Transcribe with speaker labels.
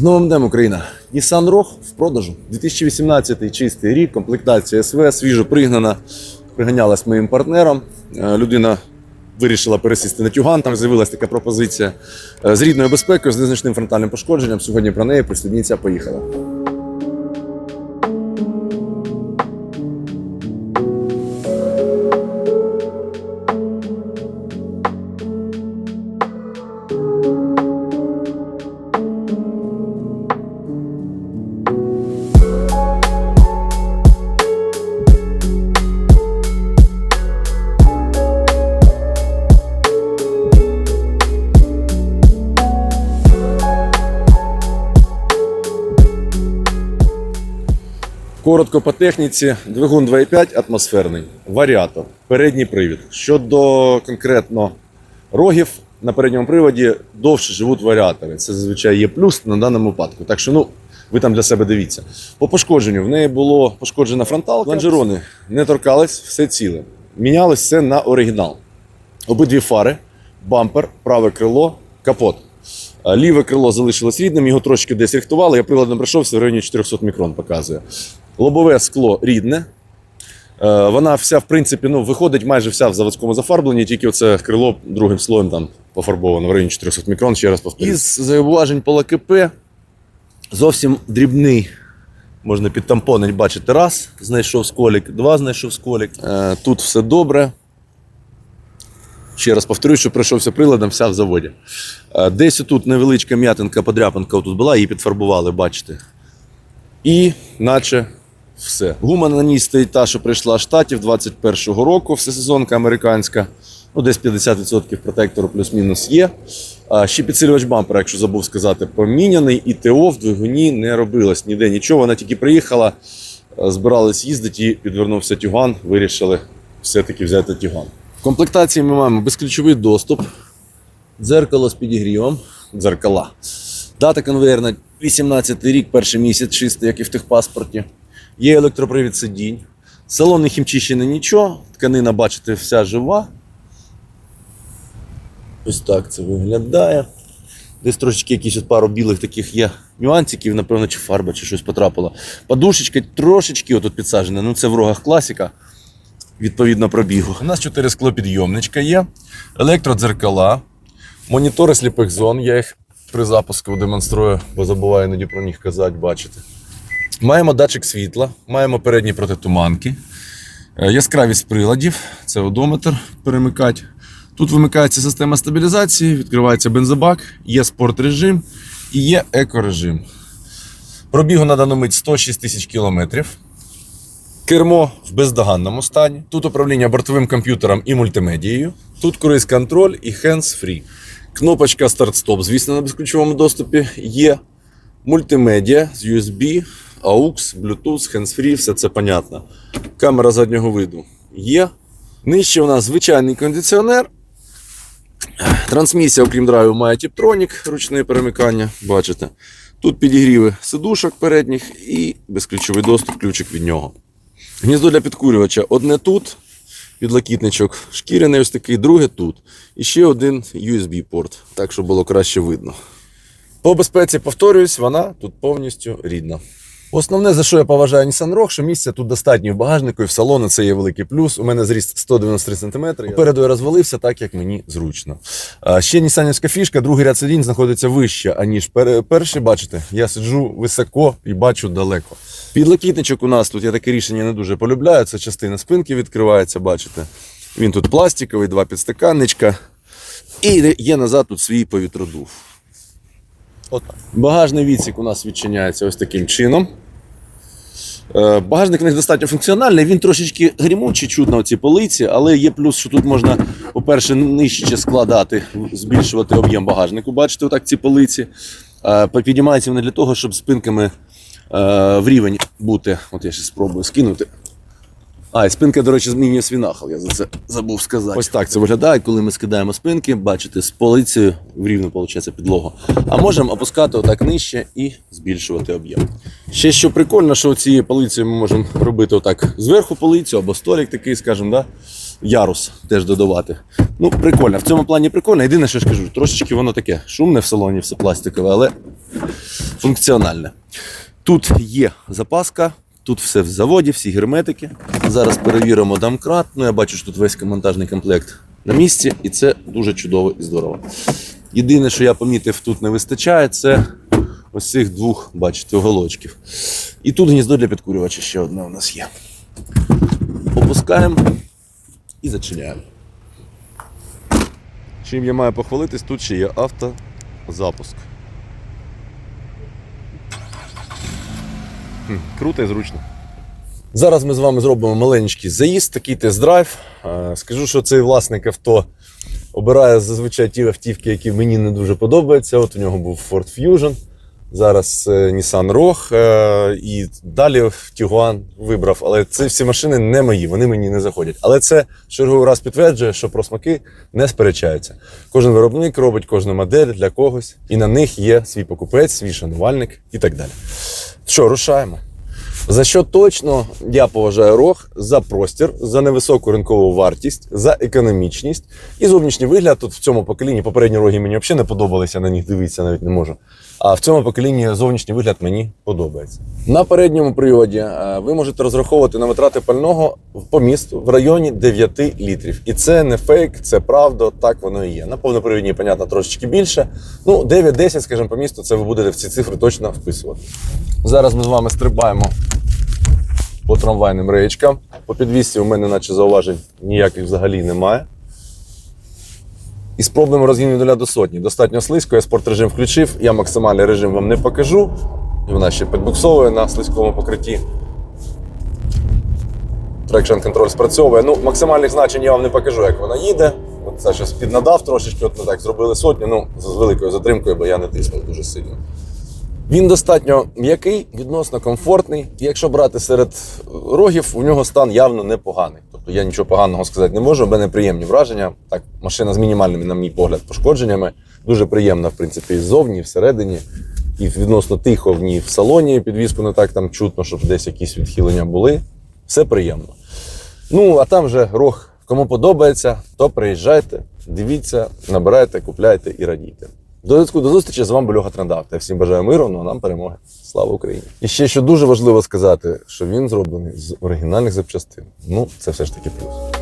Speaker 1: З новим днем Україна! Nissan Rogue в продажу. 2018 чистий рік, комплектація СВ, свіжо пригнана. Приганялась моїм партнером. Е, Людина вирішила пересісти на тюган. Там з'явилася така пропозиція е, з рідною безпекою, з незначним фронтальним пошкодженням. Сьогодні про неї прислідниця поїхала. Коротко по техніці, двигун 2.5 атмосферний, варіатор, передній привід. Щодо конкретно рогів, на передньому приводі довше живуть варіатори. Це зазвичай є плюс на даному випадку. Так що ну, ви там для себе дивіться. По пошкодженню в неї було пошкоджена фронталка. Лонжерони не торкались, все ціле. Мінялось все на оригінал. Обидві фари, бампер, праве крило, капот. Ліве крило залишилось рідним, його трошки десь рихтували. Я приладом прийшовся в районі 400 мікрон показує. Лобове скло рідне. Е, Вона вся, в принципі, ну, виходить майже вся в заводському зафарбленні, тільки оце крило другим слоєм там пофарбовано в районі 400 мікрон, ще раз повторюю. Із зауважень по ЛКП зовсім дрібний. Можна підтампонить, бачите, раз, знайшов сколік, два знайшов сколік. Е, Тут все добре. Ще раз повторюю, що пройшовся приладом, вся в заводі. Е, Десь тут невеличка м'ятинка, подряпинка тут була, її підфарбували, бачите. І наче все. Гума на ній стоїть та, що прийшла з штатів 21-го року, всесезонка американська. Ну, десь 50% протектору плюс-мінус є. А ще підсилювач бампера, якщо забув сказати, поміняний, і ТО в двигуні не робилось ніде нічого. Вона тільки приїхала, е, збирались їздити і підвернувся тюган, вирішили все-таки взяти тюган. В комплектації ми маємо безключовий доступ, дзеркало з підігрівом, дзеркала. Дата конвейерна 18 рік, перший місяць, чистий, як і в техпаспорті. Є електропривід сидінь. Салон не хімчищений нічого. Тканина, бачите, вся жива. Ось так це виглядає. Десь трошечки якісь пару білих таких є нюансиків, напевно, чи фарба, чи щось потрапило. Подушечка трошечки отут підсаджена. Ну це в рогах класіка. Відповідно пробігу. У нас чотири склопідйомничка є, електродзеркала, монітори сліпих зон. Я їх при запуску демонструю, бо забуваю іноді про них казати, бачите. Маємо датчик світла, маємо передні протитуманки, е, яскравість приладів, це одометр перемикати. Тут вимикається система стабілізації, відкривається бензобак, є спорт режим і є екорежим. Пробігу на дану мить 106 тисяч кілометрів. Кермо в бездоганному стані. Тут управління бортовим комп'ютером і мультимедією. Тут круїз контроль і hands-free. Кнопочка старт-стоп, звісно, на безключовому доступі є. Мультимедіа з USB, AUX, Bluetooth, hands-free, все це понятно. Камера заднього виду є. Нижче у нас звичайний кондиціонер. Трансмісія, окрім драйву, має тіптронік, ручне перемикання. Бачите. Тут підігріви сидушок передніх і безключовий доступ, ключик від нього. Гніздо для підкурювача одне тут, підлокітничок шкіряний ось такий, друге тут. І ще один USB-порт, так щоб було краще видно. По безпеці, повторююсь, вона тут повністю рідна. Основне, за що я поважаю Nissan Rogue, що місця тут достатньо в багажнику і в салону це є великий плюс. У мене зріст 193 см. Попереду я розвалився так, як мені зручно. А ще нісанівська фішка, другий ряд сидінь знаходиться вище, аніж перший. Бачите, я сиджу високо і бачу далеко. Підлокітничок у нас тут я таке рішення не дуже полюбляю. Це частина спинки відкривається, бачите. Він тут пластиковий, два підстаканничка. І є назад тут свій повітродув. Отак. Багажний відсік у нас відчиняється ось таким чином. Е, Багажник у них достатньо функціональний, він трошечки грімучий, чутно оці полиці, але є плюс, що тут можна, по-перше, нижче складати, збільшувати об'єм багажнику. Бачите, отак ці полиці. Піднімаються Підіймаються вони для того, щоб спинками е, в рівень бути. От я ще спробую скинути. А, і спинка, до речі, змінює свій я за це забув сказати. Ось так це виглядає, коли ми скидаємо спинки, бачите, з полицею в рівну, виходить, підлогу. А можемо опускати отак нижче і збільшувати об'єм. Ще що прикольно, що цією полицею ми можемо робити отак зверху полицю або столик такий, скажімо, да? ярус теж додавати. Ну, прикольно. В цьому плані прикольно. Єдине, що ж кажу, трошечки воно таке шумне в салоні, все пластикове, але функціональне. Тут є запаска, тут все в заводі, всі герметики. Зараз перевіримо домкрат. Ну, я бачу, що тут весь монтажний комплект на місці, і це дуже чудово і здорово. Єдине, що я помітив, тут не вистачає, це ось цих двох, бачите, уголочків. І тут гніздо для підкурювача ще одне у нас є. Опускаємо і зачиняємо. Чим я маю похвалитись, тут ще є автозапуск. Круто і зручно. Зараз ми з вами зробимо маленький заїзд, такий тест-драйв. Скажу, що цей власник авто обирає зазвичай ті автівки, які мені не дуже подобаються. От у нього був Ford Fusion, зараз е, Nissan Rogue е, і далі Tiguan вибрав. Але ці всі машини не мої, вони мені не заходять. Але це черговий раз підтверджує, що про смаки не сперечаються. Кожен виробник робить кожну модель для когось, і на них є свій покупець, свій шанувальник і так далі. Що, рушаємо? За що точно я поважаю рог за простір, за невисоку ринкову вартість, за економічність і зовнішній вигляд. Тут в цьому поколінні попередні роги мені взагалі не подобалися, на них дивитися навіть не можу. А в цьому поколінні зовнішній вигляд мені подобається. На передньому приводі е, ви можете розраховувати на витрати пального по місту в районі 9 літрів. І це не фейк, це правда, так воно і є. На повнопривідній, понятно, трошечки більше. Ну, 9-10, скажімо, по місту, це ви будете в ці цифри точно вписувати. Зараз ми з вами стрибаємо по трамвайним реєчкам. По підвісці у мене, наче зауважень, ніяких взагалі немає. І спробуємо розгін від 0 до сотні. Достатньо слизько, я спорт режим включив. Я максимальний режим вам не покажу. І вона ще підбуксовує на слизькому покритті. Трекшн контроль спрацьовує. Ну, максимальних значень я вам не покажу, як вона їде. От це щось піднадав трошечки, от ми так зробили сотню, ну, з великою затримкою, бо я не тиснув дуже сильно. Він достатньо м'який, відносно комфортний. І якщо брати серед рогів, у нього стан явно непоганий. Тобто я нічого поганого сказати не можу, в мене приємні враження. Так, машина з мінімальними, на мій погляд, пошкодженнями. Дуже приємна, в принципі, і ззовні, і всередині. І відносно тихо в ній в салоні. Підвізку не так там чутно, щоб десь якісь відхилення були. Все приємно. Ну, а там вже рог. Кому подобається, то приїжджайте, дивіться, набирайте, купляйте і радійте. До зв'язку, до зустрічі з вами був Льоха Трендав. Я всім бажаю миру, ну а нам перемоги. Слава Україні! І ще що дуже важливо сказати, що він зроблений з оригінальних запчастин. Ну, це все ж таки плюс.